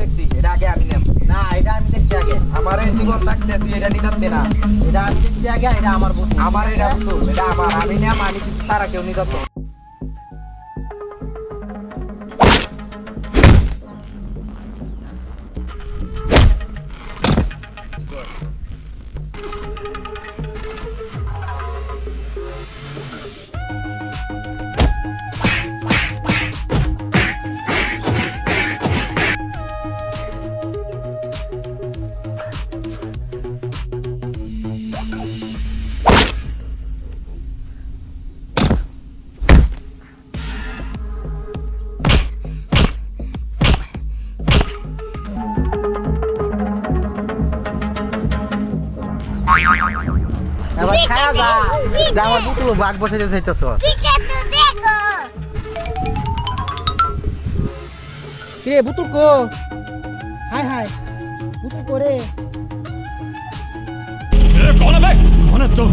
দেখছি এটা আগে আমি নেব। না এটা আমি দেখছি আগে। আমার এই জীবন থাকতে তুই এটা নিতে না। এটা আমি দেখছি আগে এটা আমার আমার এটা এটা আমার আমি নেব আমি কিন্তু কেউ নিতে আমার খায়া যা। যা আমার পুতুলো বাঘ বসে যাইতেছ। রে পুতুল কো হাই হাই। পুতুল করে কনে তো